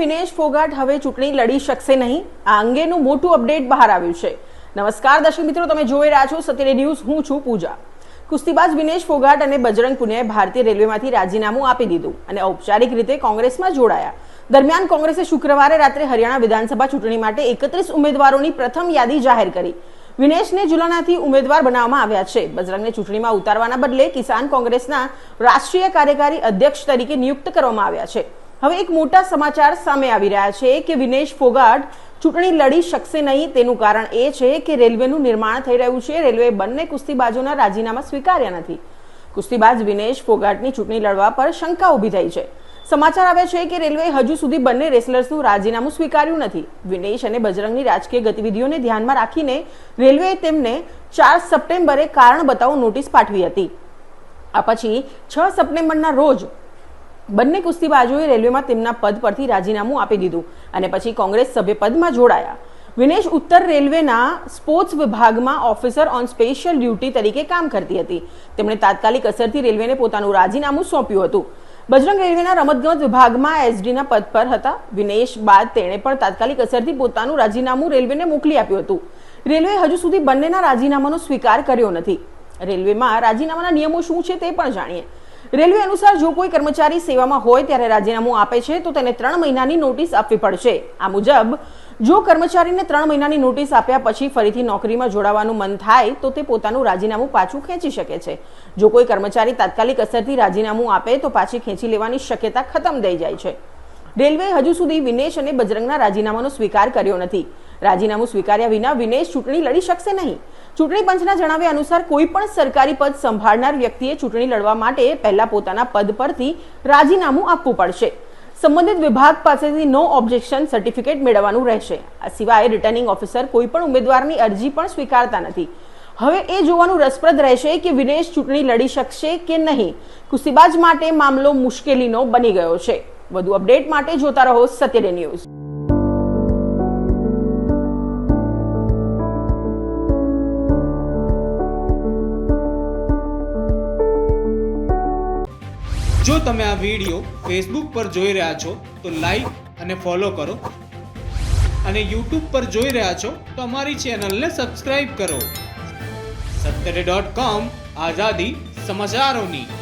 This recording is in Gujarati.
વિનેશ ફોગાટ હવે ચૂંટણી લડી શકશે નહીં. આ અંગેનું મોટું અપડેટ બહાર આવ્યું છે. નમસ્કાર, દર્શક મિત્રો, તમે જોઈ રહ્યા છો સત્યરે ન્યૂઝ. હું છું પૂજા. કુસ્તીબાજ વિનેશ ફોગાટ અને બજરંગ પુનિયાએ ભારતીય રેલવેમાંથી રાજીનામું આપી દીધું અને ઔપચારિક રીતે કોંગ્રેસમાં જોડાયા. દરમિયાન કોંગ્રેસે શુક્રવારે રાત્રે હરિયાણા વિધાનસભા ચૂંટણી માટે એકત્રીસ ઉમેદવારોની પ્રથમ યાદી જાહેર કરી. વિનેશને જુલાનાથી ઉમેદવાર બનાવવામાં આવ્યા છે. બજરંગને ચૂંટણીમાં ઉતારવાના બદલે કિસાન કોંગ્રેસના રાષ્ટ્રીય કાર્યકારી અધ્યક્ષ તરીકે નિયુક્ત કરવામાં આવ્યા છે. હવે એક મોટા સમાચાર સામે આવી રહ્યા છે કે વિનેશ ફોગાટ ચૂંટણી લડી શકશે નહીં. તેનું કારણ એ છે કે રેલવેનું નિર્માણ થઈ રહ્યું છે. રેલવે બંને કુસ્તીબાજોના રાજીનામા સ્વીકાર્યા નથી. કુસ્તીબાજ વિનેશ ફોગાટની ચૂંટણી લડવા પર શંકા ઊભી થઈ છે. સમાચાર આવે છે કે રેલવે હજુ સુધી બંને રેસલર્સનું રાજીનામું સ્વીકાર્યું નથી. વિનેશ અને બજરંગની રાજકીય ગતિવિધિઓને ધ્યાનમાં રાખીને રેલવેએ તેમને ચાર સપ્ટેમ્બરે કારણ બતાવો નોટિસ પાઠવી હતી. આ પછી છ સપ્ટેમ્બરના રોજ બંને કુસ્તીબાજોએ રેલવેમાં તેમના પદ પરથી રાજીનામું આપી દીધું અને પછી કોંગ્રેસ સભ્યપદમાં જોડાયા. વિનેશ ઉત્તર રેલવેના સ્પોર્ટ્સ વિભાગમાં ઓફિસર ઓન સ્પેશિયલ ડ્યુટી તરીકે કામ કરતી હતી. તેમણે તાત્કાલિક અસરથી રેલવેને પોતાનું રાજીનામું સોંપ્યું હતું. બજરંગ રેલવેના રમતગમત વિભાગમાં એસડીના પદ પર હતા. વિનેશ બાદ તેણે પણ તાત્કાલિક અસરથી પોતાનું રાજીનામું રેલવેને મોકલી આપ્યું હતું. રેલવે હજુ સુધી બંનેના રાજીનામાનો સ્વીકાર કર્યો નથી. રેલવેમાં રાજીનામાના નિયમો શું છે તે પણ જાણીએ. રેલવે અનુસાર જો કોઈ કર્મચારી સેવામાં હોય ત્યારે રાજીનામું આપે છે, તો તેને ત્રણ મહિનાની નોટિસ આપવી પડશે. આ મુજબ, જો કર્મચારીને ત્રણ મહિનાની નોટિસ આપ્યા પછી ફરીથી નોકરીમાં જોડાવાનું મન થાય, તો તે પોતાનું રાજીનામું પાછું ખેંચી શકે છે. જો કોઈ કર્મચારી તાત્કાલિક અસરથી રાજીનામું આપે, તો પાછી ખેંચી લેવાની શક્યતા ખતમ થઈ જાય છે. રેલવે હજુ સુધી વિનેશ અને બજરંગના રાજીનામાનો સ્વીકાર કર્યો નથી. રાજીનામું સ્વીકાર્યા વિના વિનેશ ચૂંટણી લડી શકશે નહીં. ચૂંટણી પંચના જણાવ્યા અનુસાર કોઈ પણ સરકારી પદ સંભાળનાર વ્યક્તિએ ચૂંટણી લડવા માટે પહેલા પોતાના પદ પરથી રાજીનામું આપવું પડશે. સંબંધિત વિભાગ પાસેથી નો ઓબ્જેક્શન સર્ટિફિકેટ મેળવવાનું રહેશે. આ સિવાય રિટર્નિંગ ઓફિસર કોઈ પણ ઉમેદવારની અરજી પણ સ્વીકારતા નથી. હવે એ જોવાનું રસપ્રદ રહેશે કે વિનેશ ચૂંટણી લડી શકશે કે નહીં. કુસ્તીબાજ માટે મામલો મુશ્કેલીનો બની ગયો છે. વધુ અપડેટ માટે જોતા રહો સત્યડે ન્યૂઝ. જો તમે આ વીડિયો ફેસબુક પર જોઈ રહ્યા છો, તો લાઈક અને ફોલો કરો. અને યુટ્યુબ પર જોઈ રહ્યા છો, તો અમારી ચેનલને સબસ્ક્રાઈબ કરો. સત્તરે ડોટ કોમ આઝાદી સમાચારોની.